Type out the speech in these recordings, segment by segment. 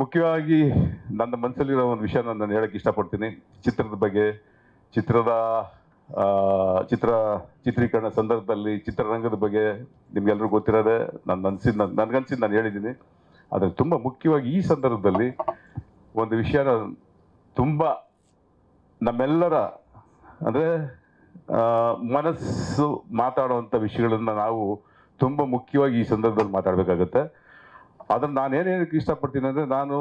ಮುಖ್ಯವಾಗಿ ನನ್ನ ಮನಸ್ಸಲ್ಲಿರೋ ಒಂದು ವಿಷಯನ ನಾನು ಹೇಳಕ್ಕೆ ಇಷ್ಟಪಡ್ತೀನಿ. ಚಿತ್ರದ ಬಗ್ಗೆ, ಚಿತ್ರದ ಚಿತ್ರ ಚಿತ್ರೀಕರಣ ಸಂದರ್ಭದಲ್ಲಿ ಚಿತ್ರರಂಗದ ಬಗ್ಗೆ ನಿಮ್ಗೆಲ್ರಿಗೂ ಗೊತ್ತಿರೋದೆ ನನ್ನ ಅನ್ಸಿದ್ ನನಗನ್ಸಿದ್ದು ನಾನು ಹೇಳಿದ್ದೀನಿ. ಆದರೆ ತುಂಬ ಮುಖ್ಯವಾಗಿ ಈ ಸಂದರ್ಭದಲ್ಲಿ ಒಂದು ವಿಷಯನ ತುಂಬ ನಮ್ಮೆಲ್ಲರ, ಅಂದರೆ ಮನಸ್ಸು ಮಾತಾಡುವಂಥ ವಿಷಯಗಳನ್ನು ನಾವು ತುಂಬ ಮುಖ್ಯವಾಗಿ ಈ ಸಂದರ್ಭದಲ್ಲಿ ಮಾತಾಡಬೇಕಾಗತ್ತೆ. ಅದನ್ನು ನಾನು ಏನೇನಕ್ಕೆ ಇಷ್ಟಪಡ್ತೀನಿ ಅಂದರೆ ನಾನು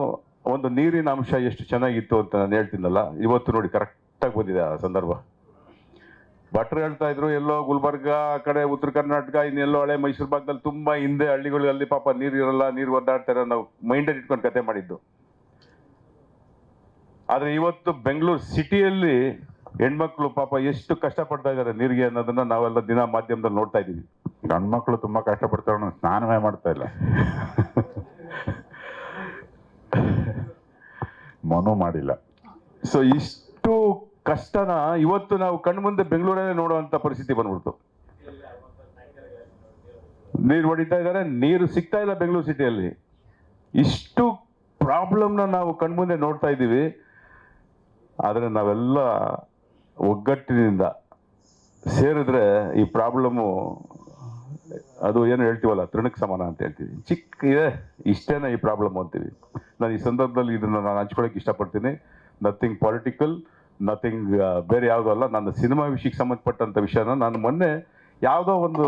ಒಂದು ನೀರಿನ ಅಂಶ ಎಷ್ಟು ಚೆನ್ನಾಗಿತ್ತು ಅಂತ ನಾನು ಹೇಳ್ತೀನಲ್ಲ, ಇವತ್ತು ನೋಡಿ ಕರೆಕ್ಟಾಗಿ ಬಂದಿದೆ ಆ ಸಂದರ್ಭ. ಭಟ್ರು ಹೇಳ್ತಾ ಇದ್ರು, ಎಲ್ಲೋ ಗುಲ್ಬರ್ಗ ಕಡೆ ಉತ್ತರ ಕರ್ನಾಟಕ, ಇನ್ನೆಲ್ಲೋ ಹಳೆ ಮೈಸೂರು ಭಾಗದಲ್ಲಿ ತುಂಬಾ ಹಿಂದೆ ಹಳ್ಳಿಗಳಲ್ಲಿ ಪಾಪ ನೀರು ಇರಲ್ಲ, ನೀರು ಒದ್ದಾಡ್ತಾರೆ ನಾವು ಮೈಂಡಲ್ಲಿ ಇಟ್ಕೊಂಡು ಕತೆ ಮಾಡಿದ್ದು. ಆದ್ರೆ ಇವತ್ತು ಬೆಂಗಳೂರು ಸಿಟಿಯಲ್ಲಿ ಹೆಣ್ಮಕ್ಳು ಪಾಪ ಎಷ್ಟು ಕಷ್ಟಪಡ್ತಾ ಇದ್ದಾರೆ ನೀರಿಗೆ ಅನ್ನೋದನ್ನ ನಾವೆಲ್ಲ ದಿನ ಮಾಧ್ಯಮದಲ್ಲಿ ನೋಡ್ತಾ ಇದೀವಿ ಗಂಡ್ಮಕ್ಳು ತುಂಬಾ ಕಷ್ಟಪಡ್ತಾರೆ ಸ್ನಾನವೇ ಮಾಡ್ತಾ ಇಲ್ಲ. ಮನು ಮಾಡಿಲ್ಲ. ಸೊ ಇಷ್ಟು ಕಷ್ಟನ ಇವತ್ತು ನಾವು ಕಣ್ಮುಂದೆ ಬೆಂಗಳೂರಲ್ಲೇ ನೋಡುವಂತ ಪರಿಸ್ಥಿತಿ ಬಂದ್ಬಿಡ್ತು. ನೀರು ಹೊಡಿತಾ ಇದ್ದಾರೆ, ನೀರು ಸಿಗ್ತಾ ಇಲ್ಲ ಬೆಂಗಳೂರು ಸಿಟಿಯಲ್ಲಿ. ಇಷ್ಟು ಪ್ರಾಬ್ಲಮ್ನ ನಾವು ಕಣ್ಮುಂದೆ ನೋಡ್ತಾ ಇದ್ದೀವಿ. ಆದರೆ ನಾವೆಲ್ಲ ಒಗ್ಗಟ್ಟಿನಿಂದ ಸೇರಿದ್ರೆ ಈ ಪ್ರಾಬ್ಲಮ್ಮು ಅದು ಏನು ಹೇಳ್ತೀವಲ್ಲ, ತೃಣಕ್ಕೆ ಸಮಾನ ಅಂತ ಹೇಳ್ತೀವಿ. ಚಿಕ್ಕ ಇದೆ, ಇಷ್ಟೇನ ಈ ಪ್ರಾಬ್ಲಮ್ ಅಂತೀವಿ. ನಾನು ಈ ಸಂದರ್ಭದಲ್ಲಿ ಇದನ್ನು ನಾನು ಹಂಚ್ಕೊಳ್ಳೋಕೆ ಇಷ್ಟಪಡ್ತೀನಿ. ನಥಿಂಗ್ ಪೊಲಿಟಿಕಲ್ ನಥಿಂಗ್ ಬೇರೆ ಯಾವುದೂ ಅಲ್ಲ. ನನ್ನ ಸಿನಿಮಾ ವಿಷಯಕ್ಕೆ ಸಂಬಂಧಪಟ್ಟಂಥ ವಿಷಯನ ನಾನು ಮೊನ್ನೆ ಯಾವುದೋ ಒಂದು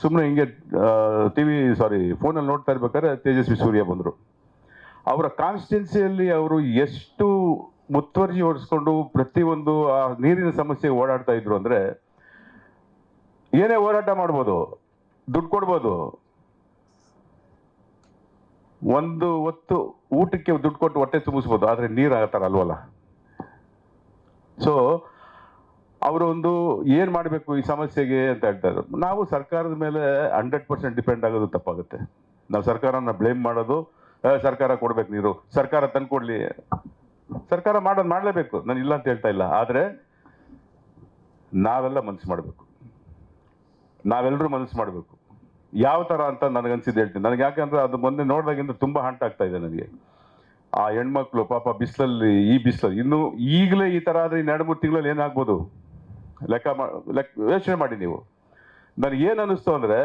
ಸುಮ್ಮನೆ ಹಿಂಗೆ ಟಿ ವಿ ಸಾರಿ ಫೋನಲ್ಲಿ ನೋಡ್ತಾ ಇರ್ಬೇಕಾದ್ರೆ ತೇಜಸ್ವಿ ಸೂರ್ಯ ಬಂದರು. ಅವರ ಕಾನ್ಸ್ಟಿಟ್ಯೂನ್ಸಿಯಲ್ಲಿ ಅವರು ಎಷ್ಟು ಮುತುವರ್ಜಿ ಹೊಡಿಸ್ಕೊಂಡು ಪ್ರತಿಯೊಂದು, ಆ, ನೀರಿನ ಸಮಸ್ಯೆ ಓಡಾಡ್ತಾ ಇದ್ರು ಅಂದರೆ ಏನೇ ಹೋರಾಟ ಮಾಡ್ಬೋದು, ದುಡ್ಡು ಕೊಡ್ಬೋದು. ಒಂದು ಹೊತ್ತು ಊಟಕ್ಕೆ ದುಡ್ಡು ಕೊಟ್ಟು ಹೊಟ್ಟೆ ತುಂಬಿಸ್ಬೋದು, ಆದರೆ ನೀರು ಆಗತ್ತಾರ ಅಲ್ವಲ್ಲ? ಸೊ ಅವರು ಒಂದು ಏನು ಮಾಡಬೇಕು ಈ ಸಮಸ್ಯೆಗೆ ಅಂತ ಹೇಳ್ತಾ ಇದ್ರು. ನಾವು ಸರ್ಕಾರದ ಮೇಲೆ ಹಂಡ್ರೆಡ್ ಪರ್ಸೆಂಟ್ ಡಿಪೆಂಡ್ ಆಗೋದು ತಪ್ಪಾಗುತ್ತೆ. ನಾವು ಸರ್ಕಾರನ ಬ್ಲೇಮ್ ಮಾಡೋದು ಸರ್ಕಾರ ಕೊಡ್ಬೇಕು ನೀರು, ಸರ್ಕಾರ ತಂದ್ಕೊಡ್ಲಿ ಸರ್ಕಾರ ಮಾಡೋದು ಮಾಡಲೇಬೇಕು, ನಾನು ಇಲ್ಲ ಅಂತ ಹೇಳ್ತಾ ಇಲ್ಲ. ಆದರೆ ನಾವೆಲ್ಲ ಮನಸ್ಸು ಮಾಡಬೇಕು. ನಾವೆಲ್ಲರೂ ಮನಸ್ಸು ಮಾಡಬೇಕು. ಯಾವ ಥರ ಅಂತ ನನಗನ್ಸಿದ್ದು ಹೇಳ್ತೀನಿ. ನನಗೆ ಯಾಕೆಂದ್ರೆ ಅದು ಮೊನ್ನೆ ನೋಡಿದಾಗಿಂದ ತುಂಬ ಹಂಟಾಗ್ತಾ ಇದೆ ನನಗೆ. ಆ ಹೆಣ್ಮಕ್ಳು ಪಾಪ ಬಿಸಿಲಲ್ಲಿ, ಈ ಬಿಸಿಲಲ್ಲಿ, ಇನ್ನು ಈಗಲೇ ಈ ಥರ ಆದರೆ ಎರಡು ಮೂರು ತಿಂಗಳಲ್ಲಿ ಏನಾಗ್ಬೋದು? ಲೆಕ್ಕ ಮಾ ಲೆಕ್ಕ ಯೋಚನೆ ಮಾಡಿ ನೀವು. ನನಗೆ ಏನು ಅನ್ನಿಸ್ತು ಅಂದರೆ,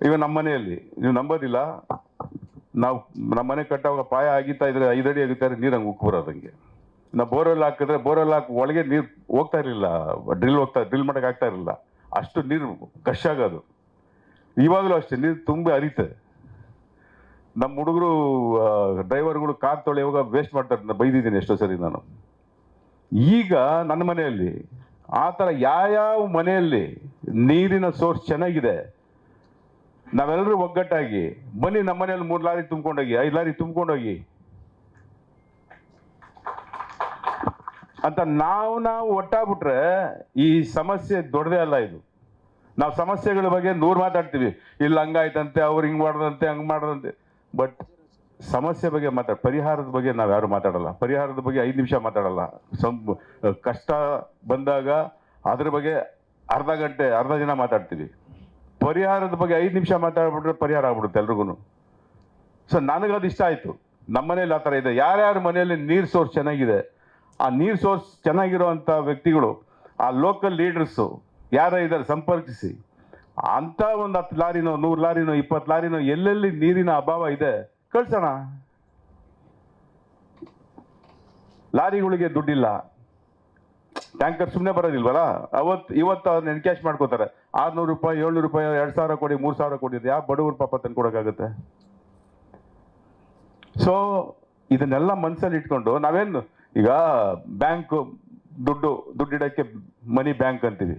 ಈಗ ನಮ್ಮ ಮನೆಯಲ್ಲಿ, ನೀವು ನಂಬೋದಿಲ್ಲ, ನಾವು, ನಮ್ಮ ಮನೆ ಕಟ್ಟಾಗ ಪಾಯ ಆಗಿತ್ತಾ ಇದ್ರೆ ಐದಡಿ ಆಗಿತ್ತಾ ಇದ್ರೆ ನೀರು ಹಂಗೆ ಉಕ್ಕು ಬರೋದಂಗೆ ನಾವು ಬೋರ್ವೆಲ್ ಹಾಕಿದ್ರೆ ಬೋರ್ವೆಲ್ ಹಾಕಿ ಒಳಗೆ ನೀರು ಹೋಗ್ತಾ ಇರಲಿಲ್ಲ. ಡ್ರಿಲ್ ಹೋಗ್ತಾ, ಡ್ರಿಲ್ ಮಾಡಕ್ಕೆ ಆಗ್ತಾ ಇರಲಿಲ್ಲ. ಅಷ್ಟು ನೀರು ಕಷ್ಟಾಗೋದು ಇವಾಗಲೂ ಅಷ್ಟೇ, ನೀರು ತುಂಬಿ ಹರಿತದೆ ನಮ್ಮ ಹುಡುಗರು ಡ್ರೈವರ್ಗಳು ಕಾರ್ ತೊಳೆಯುವಾಗ ವೇಸ್ಟ್ ಮಾಡ್ತಾರೆ ಬೈದಿದ್ದೀನಿ ಎಷ್ಟೋ ಸರಿ ನಾನು. ಈಗ ನನ್ನ ಮನೆಯಲ್ಲಿ, ಆ ಥರ ಯಾವ್ಯಾವ ಮನೆಯಲ್ಲಿ ನೀರಿನ ಸೋರ್ಸ್ ಚೆನ್ನಾಗಿದೆ ನಾವೆಲ್ಲರೂ ಒಗ್ಗಟ್ಟಾಗಿ, ಬನ್ನಿ ನಮ್ಮ ಮನೆಯಲ್ಲಿ ಮೂರು ಲಾರಿ ತುಂಬ್ಕೊಂಡೋಗಿ, ಐದು ಲಾರಿ ತುಂಬ್ಕೊಂಡೋಗಿ. ಅಂತ ನಾವು ನಾವು ಒಟ್ಟಾಗ್ಬಿಟ್ರೆ ಈ ಸಮಸ್ಯೆ ದೊಡ್ಡದೇ ಅಲ್ಲ ಇದು. ನಾವು ಸಮಸ್ಯೆಗಳ ಬಗ್ಗೆ ನೂರು ಮಾತಾಡ್ತೀವಿ. ಇಲ್ಲಿ ಹಂಗಾಯ್ತಂತೆ, ಅವ್ರು ಹಿಂಗೆ ಮಾಡ್ದಂತೆ, ಹಂಗೆ ಮಾಡ್ದಂತೆ. ಬಟ್ ಸಮಸ್ಯೆ ಬಗ್ಗೆ ಮಾತಾಡ ಪರಿಹಾರದ ಬಗ್ಗೆ ನಾವು ಯಾರು ಮಾತಾಡಲ್ಲ. ಪರಿಹಾರದ ಬಗ್ಗೆ ಐದು ನಿಮಿಷ ಮಾತಾಡಲ್ಲ. ಸಂ, ಕಷ್ಟ ಬಂದಾಗ ಅದ್ರ ಬಗ್ಗೆ ಅರ್ಧ ಗಂಟೆ, ಅರ್ಧ ದಿನ ಮಾತಾಡ್ತೀವಿ. ಪರಿಹಾರದ ಬಗ್ಗೆ ಐದು ನಿಮಿಷ ಮಾತಾಡ್ಬಿಟ್ರೆ ಪರಿಹಾರ ಆಗ್ಬಿಡುತ್ತೆ ಎಲ್ರಿಗೂ ಸೊ ನನಗದು ಇಷ್ಟ ಆಯಿತು. ನಮ್ಮ ಮನೇಲಿ ಆ ಥರ ಇದೆ. ಯಾರ್ಯಾರ ಮನೆಯಲ್ಲಿ ನೀರು ಸೋರ್ಸ್ ಚೆನ್ನಾಗಿದೆ, ಆ ನೀರು ಸೋರ್ಸ್ ಚೆನ್ನಾಗಿರುವಂಥ ವ್ಯಕ್ತಿಗಳು, ಆ ಲೋಕಲ್ ಲೀಡರ್ಸು ಯಾರ ಇದ್ದಾರೆ ಸಂಪರ್ಕಿಸಿ. ಅಂಥ ಒಂದು ಹತ್ತು ಲಾರಿನೋ, ನೂರು ಲಾರಿನೋ, ಇಪ್ಪತ್ತು ಲಾರಿನೋ, ಎಲ್ಲೆಲ್ಲಿ ನೀರಿನ ಅಭಾವ ಇದೆ, ಕಳ್ಸೋಣ. ಲಾರಿಗಳಿಗೆ ದುಡ್ಡಿಲ್ಲ. ಟ್ಯಾಂಕರ್ ಸುಮ್ಮನೆ ಬರೋದಿಲ್ವಲ್ಲ? ಅವತ್ತು ಇವತ್ತು ಅವ್ರನ್ನ ಎನ್ಕ್ಯಾಶ್ ಮಾಡ್ಕೋತಾರೆ. ಆರ್ನೂರು ರೂಪಾಯಿ, ಏಳ್ನೂರು ರೂಪಾಯಿ, ಎರಡು ಸಾವಿರ ಕೊಡಿ, ಮೂರು ಸಾವಿರ ಕೊಡಿ ಯಾವ ಬಡವ್ರ ಪಾಪ ತಂದು ಕೊಡೋಕ್ಕಾಗುತ್ತೆ? ಸೊ ಇದನ್ನೆಲ್ಲ ಮನಸ್ಸಲ್ಲಿ ಇಟ್ಕೊಂಡು ನಾವೇನು, ಈಗ ಬ್ಯಾಂಕ್ ದುಡ್ಡು, ದುಡ್ಡಿಡೋಕ್ಕೆ ಮನಿ ಬ್ಯಾಂಕ್ ಅಂತೀವಿ.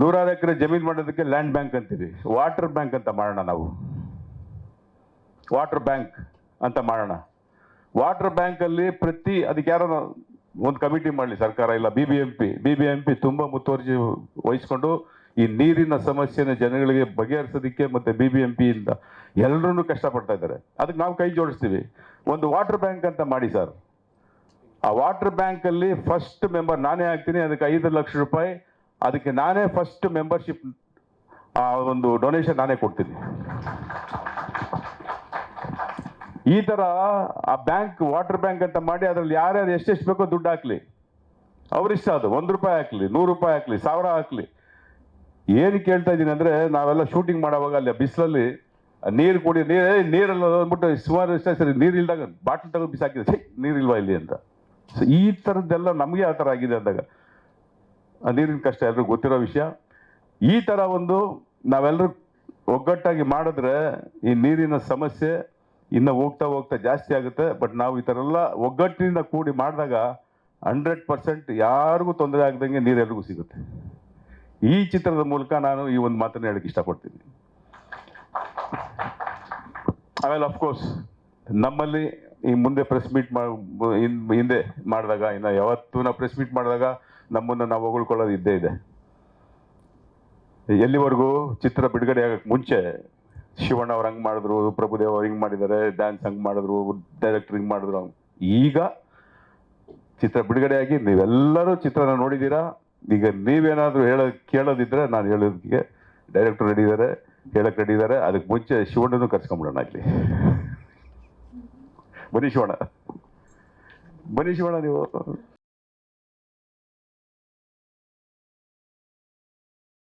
ನೂರಾರು ಎಕರೆ ಜಮೀನು ಮಾಡೋದಕ್ಕೆ ಲ್ಯಾಂಡ್ ಬ್ಯಾಂಕ್ ಅಂತೀವಿ. ವಾಟರ್ ಬ್ಯಾಂಕ್ ಅಂತ ಮಾಡೋಣ ನಾವು. ವಾಟರ್ ಬ್ಯಾಂಕ್ ಅಂತ ಮಾಡೋಣ. ವಾಟರ್ ಬ್ಯಾಂಕಲ್ಲಿ ಪ್ರತಿ, ಅದಕ್ಕೆ ಯಾರೋ ಒಂದು ಕಮಿಟಿ ಮಾಡಲಿ, ಸರ್ಕಾರ ಇಲ್ಲ B B M P B B M P ತುಂಬ ಮುತುವರ್ಜಿ ವಹಿಸ್ಕೊಂಡು ಈ ನೀರಿನ ಸಮಸ್ಯೆನ ಜನಗಳಿಗೆ ಬಗೆಹರಿಸೋದಕ್ಕೆ ಮತ್ತೆ ಬಿ ಬಿ ಎಂ ಪಿಯಿಂದ ಎಲ್ಲರೂ ಕಷ್ಟಪಡ್ತಾ ಇದ್ದಾರೆ. ಅದಕ್ಕೆ ನಾವು ಕೈ ಜೋಡಿಸ್ತೀವಿ. ಒಂದು ವಾಟರ್ ಬ್ಯಾಂಕ್ ಅಂತ ಮಾಡಿ ಸರ್. ಆ ವಾಟರ್ ಬ್ಯಾಂಕಲ್ಲಿ ಫಸ್ಟ್ ಮೆಂಬರ್ ನಾನೇ ಆಗ್ತೀನಿ, ಅದಕ್ಕೆ ಐದು ಲಕ್ಷ ರೂಪಾಯಿ ಅದಕ್ಕೆ ನಾನೇ ಫಸ್ಟ್ ಮೆಂಬರ್ಶಿಪ್ ಆ, ಒಂದು ಡೊನೇಷನ್ ನಾನೇ ಕೊಡ್ತೀನಿ. ಈ ಥರ ಆ ಬ್ಯಾಂಕ್ ವಾಟರ್ ಬ್ಯಾಂಕ್ ಅಂತ ಮಾಡಿ ಅದರಲ್ಲಿ ಯಾರ್ಯಾರು ಎಷ್ಟೆಷ್ಟು ಬೇಕೋ ದುಡ್ಡು ಹಾಕ್ಲಿ. ಅವರಿಷ್ಟ ಅದು. ಒಂದು ರೂಪಾಯಿ ಹಾಕ್ಲಿ, ನೂರು ರೂಪಾಯಿ ಹಾಕ್ಲಿ, ಸಾವಿರ ಹಾಕ್ಲಿ. ಏನು ಕೇಳ್ತಾ ಇದ್ದೀನಿ ಅಂದರೆ, ನಾವೆಲ್ಲ ಶೂಟಿಂಗ್ ಮಾಡೋವಾಗ ಅಲ್ಲಿ ಬಿಸಿಲಲ್ಲಿ ನೀರು ಕುಡಿ ನೀರು ನೀರೆಲ್ಲ ಅಂದ್ಬಿಟ್ಟು ಸುಮಾರು ಇಷ್ಟ ಸರಿ, ನೀರು ಇಲ್ದಾಗ ಬಾಟ್ಲ್ ತಗೊಂಡು ಬಿಸಾಕಿದೆ ನೀರಿಲ್ವಾ ಇಲ್ಲಿ ಅಂತ. ಸೊ ಈ ಥರದ್ದೆಲ್ಲ ನಮಗೆ ಆ ಥರ ಆಗಿದೆ ಅಂದಾಗ ನೀರಿನ ಕಷ್ಟ, ಎಲ್ರಿಗೂ ಗೊತ್ತಿರೋ ವಿಷಯ. ಈ ಥರ ಒಂದು ನಾವೆಲ್ಲರೂ ಒಗ್ಗಟ್ಟಾಗಿ ಮಾಡಿದ್ರೆ ಈ ನೀರಿನ ಸಮಸ್ಯೆ ಇನ್ನು ಹೋಗ್ತಾ ಹೋಗ್ತಾ ಜಾಸ್ತಿ ಆಗುತ್ತೆ. ಬಟ್ ನಾವು ಈ ಥರ ಎಲ್ಲ ಒಗ್ಗಟ್ಟಿನಿಂದ ಕೂಡಿ ಮಾಡಿದಾಗ ಹಂಡ್ರೆಡ್ ಪರ್ಸೆಂಟ್ ಯಾರಿಗೂ ತೊಂದರೆ ಆಗದಂಗೆ ನೀರೆಲ್ಲರಿಗೂ ಸಿಗುತ್ತೆ. ಈ ಚಿತ್ರದ ಮೂಲಕ ನಾನು ಈ ಒಂದು ಮಾತನ್ನು ಹೇಳಕ್ಕೆ ಇಷ್ಟಪಡ್ತೀನಿ. ಆಮೇಲೆ ಅಫ್ಕೋರ್ಸ್ ನಮ್ಮಲ್ಲಿ ಈ ಮುಂದೆ ಪ್ರೆಸ್ ಮೀಟ್ ಹಿಂದೆ ಮಾಡಿದಾಗ, ಇನ್ನು ಯಾವತ್ತೂ ನಾವು ಪ್ರೆಸ್ ಮೀಟ್ ಮಾಡಿದಾಗ ನಮ್ಮನ್ನು ನಾವು ಹೊಗಳ್ಕೊಳ್ಳೋದು ಇದ್ದೇ ಇದೆ. ಎಲ್ಲಿವರೆಗೂ ಚಿತ್ರ ಬಿಡುಗಡೆ ಆಗಕ್ಕೆ ಮುಂಚೆ ಶಿವಣ್ಣ ಅವ್ರು ಹಂಗೆ ಮಾಡಿದ್ರು, ಪ್ರಭುದೇವ್ ಅವ್ರು ಹಿಂಗೆ ಮಾಡಿದ್ದಾರೆ ಡ್ಯಾನ್ಸ್ ಹಂಗೆ ಮಾಡಿದ್ರು ಡೈರೆಕ್ಟರ್ ಹಿಂಗೆ ಮಾಡಿದ್ರು. ಈಗ ಚಿತ್ರ ಬಿಡುಗಡೆಯಾಗಿ ನೀವೆಲ್ಲರೂ ಚಿತ್ರನ ನೋಡಿದ್ದೀರಾ ಈಗ ನೀವೇನಾದರೂ ಹೇಳೋ, ಕೇಳೋದಿದ್ರೆ ನಾನು ಹೇಳೋದಕ್ಕೆ ಡೈರೆಕ್ಟರ್ ರೆಡಿ ಇದ್ದಾರೆ ಹೇಳಕ್ಕೆ ರೆಡಿ ಇದ್ದಾರೆ ಅದಕ್ಕೆ ಮುಂಚೆ ಶಿವಣ್ಣನೂ ಕರ್ಸ್ಕೊಂಬಿಡೋಣ ಇಲ್ಲಿ. ಬನ್ನಿ ಶಿವಣ್ಣ ನೀವು